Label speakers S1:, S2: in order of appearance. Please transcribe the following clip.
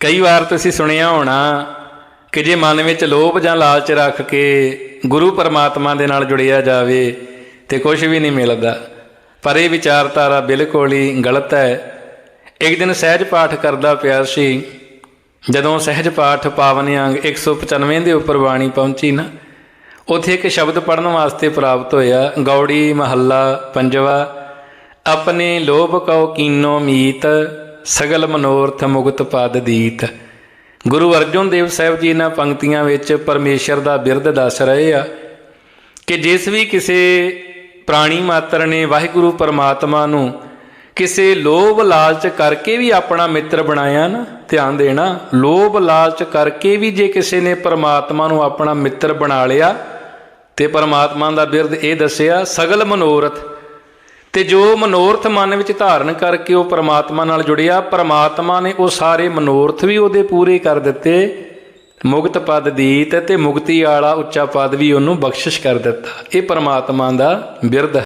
S1: ਕਈ ਵਾਰ ਤੁਸੀਂ ਸੁਣਿਆ ਹੋਣਾ ਕਿ ਜੇ ਮਨ ਵਿੱਚ ਲੋਭ ਜਾਂ ਲਾਲਚ ਰੱਖ ਕੇ ਗੁਰੂ ਪਰਮਾਤਮਾ ਦੇ ਨਾਲ ਜੁੜਿਆ ਜਾਵੇ ਤੇ ਕੁਝ ਵੀ ਨਹੀਂ ਮਿਲਦਾ। ਪਰ ਇਹ ਵਿਚਾਰਧਾਰਾ ਬਿਲਕੁਲ ਹੀ ਗਲਤ ਹੈ। ਇੱਕ ਦਿਨ ਸਹਿਜ ਪਾਠ ਕਰਦਾ ਪਿਆ ਸੀ, ਜਦੋਂ ਸਹਿਜ ਪਾਠ ਪਾਵਨ ਅੰਗ 195 ਦੇ ਉੱਪਰ ਬਾਣੀ ਪਹੁੰਚੀ ਨਾ, ਉਥੇ ਇੱਕ ਸ਼ਬਦ ਪੜਨ ਵਾਸਤੇ ਪ੍ਰਾਪਤ ਹੋਇਆ, ਗੌੜੀ ਮਹੱਲਾ, ਪੰਜਵਾ, ਆਪਣੇ ਲੋਭ ਕਉ ਕੀਨੋ ਮੀਤ ਸਗਲ ਮਨੋਰਥ ਮੁਕਤ ਪਦ ਦੀਤ। ਗੁਰੂ ਅਰਜਨ ਦੇਵ ਸਾਹਿਬ ਜੀ ਇਹਨਾਂ ਪੰਕਤੀਆਂ ਵਿੱਚ ਪਰਮੇਸ਼ਰ ਦਾ ਬਿਰਧ ਦੱਸ ਰਹੇ ਆ ਕਿ ਜਿਸ ਵੀ ਕਿਸੇ ਪ੍ਰਾਣੀ ਮਾਤਰ ਨੇ ਵਾਹਿਗੁਰੂ ਪਰਮਾਤਮਾ ਨੂੰ ਕਿਸੇ ਲੋਭ ਲਾਲਚ ਕਰਕੇ ਵੀ ਆਪਣਾ ਮਿੱਤਰ ਬਣਾਇਆ ਨਾ, ਧਿਆਨ ਦੇਣਾ, ਲੋਭ ਲਾਲਚ ਕਰਕੇ ਵੀ ਜੇ ਕਿਸੇ ਨੇ ਪਰਮਾਤਮਾ ਨੂੰ ਆਪਣਾ ਮਿੱਤਰ ਬਣਾ ਲਿਆ ਤੇ ਪਰਮਾਤਮਾ ਦਾ ਬਿਰਧ ਇਹ ਦੱਸਿਆ, ਸਗਲ ਮਨੋਰਥ ਤੇ ਜੋ ਮਨੋਰਥ ਮਨ ਵਿੱਚ ਧਾਰਨ ਕਰਕੇ ਉਹ ਪਰਮਾਤਮਾ ਨਾਲ ਜੁੜਿਆ, ਪਰਮਾਤਮਾ ਨੇ ਉਹ ਸਾਰੇ ਮਨੋਰਥ ਵੀ ਉਹਦੇ ਪੂਰੇ ਕਰ ਦਿੱਤੇ। ਮੁਕਤ ਪਦ ਦੀਤ ਤੇ ਮੁਕਤੀ ਵਾਲਾ ਉੱਚਾ ਪਦ ਵੀ ਉਹਨੂੰ ਬਖਸ਼ਿਸ਼ ਕਰ ਦਿੱਤਾ। ਇਹ ਪਰਮਾਤਮਾ ਦਾ ਬਿਰਧ ਹੈ।